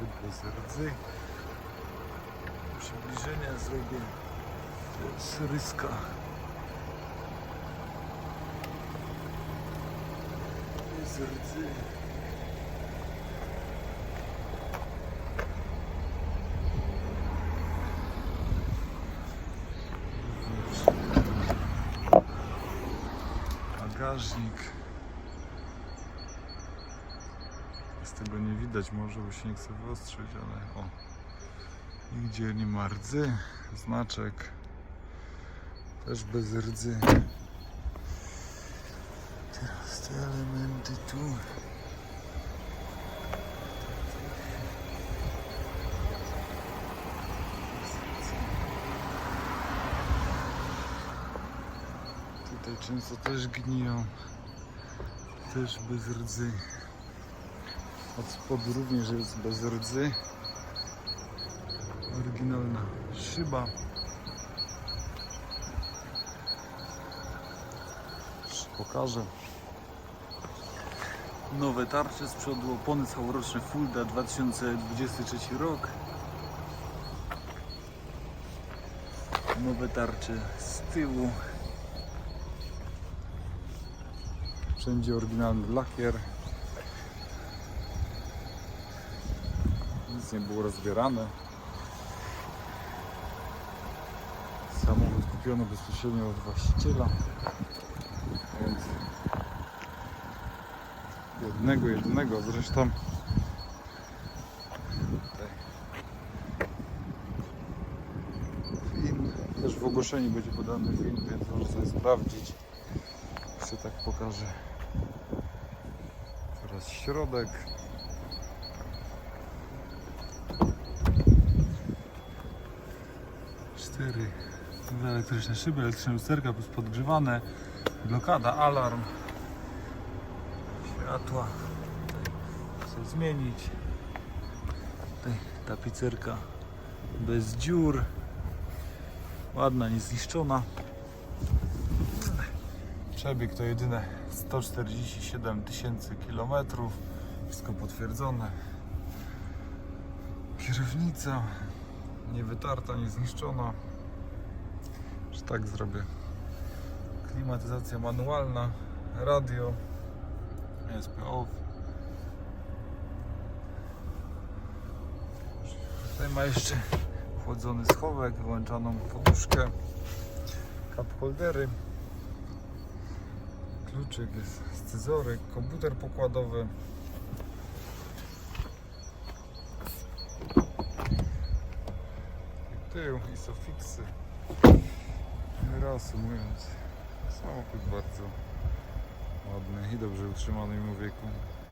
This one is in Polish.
bez rdzy. Przybliżenia zrobię. Jest ryska. Bez rdzy. Bagażnik. Z tego nie widać może, bo się nie chce wyostrzyć, ale o. Nigdzie nie ma rdzy. Znaczek. Też bez rdzy. Teraz te elementy tu. Tutaj często też gniją. Też bez rdzy. Od spodu również jest bez rdzy. Oryginalna szyba. Już Pokażę. Nowe tarcze z przodu, opony całoroczne Fulda 2023 rok. Nowe tarcze z tyłu. Wszędzie oryginalny lakier. Nic nie było rozbierane. Samochód kupiony bezpośrednio od właściciela. Więc jednego, jednego zresztą. Film. Też w ogłoszeniu będzie podany film, więc można sobie sprawdzić. Jeszcze tak pokażę. Teraz środek. Cztery. Dwa elektryczne szyby, elektryczne lusterka plus podgrzewane, blokada, alarm, światła, chcę zmienić, tutaj tapicerka bez dziur, ładna, niezniszczona. Przebieg to jedyne 147 tysięcy kilometrów, wszystko potwierdzone. Kierownica nie wytarta, nie zniszczona. Że tak zrobię. Klimatyzacja manualna, radio, ESP off. Tutaj ma jeszcze chłodzony schowek, wyłączoną poduszkę, cup holdery. Kluczyk jest scyzoryk, komputer pokładowy. Tył i sofiksy. Reasumując, samochód bardzo ładny i dobrze utrzymany mimo wieku.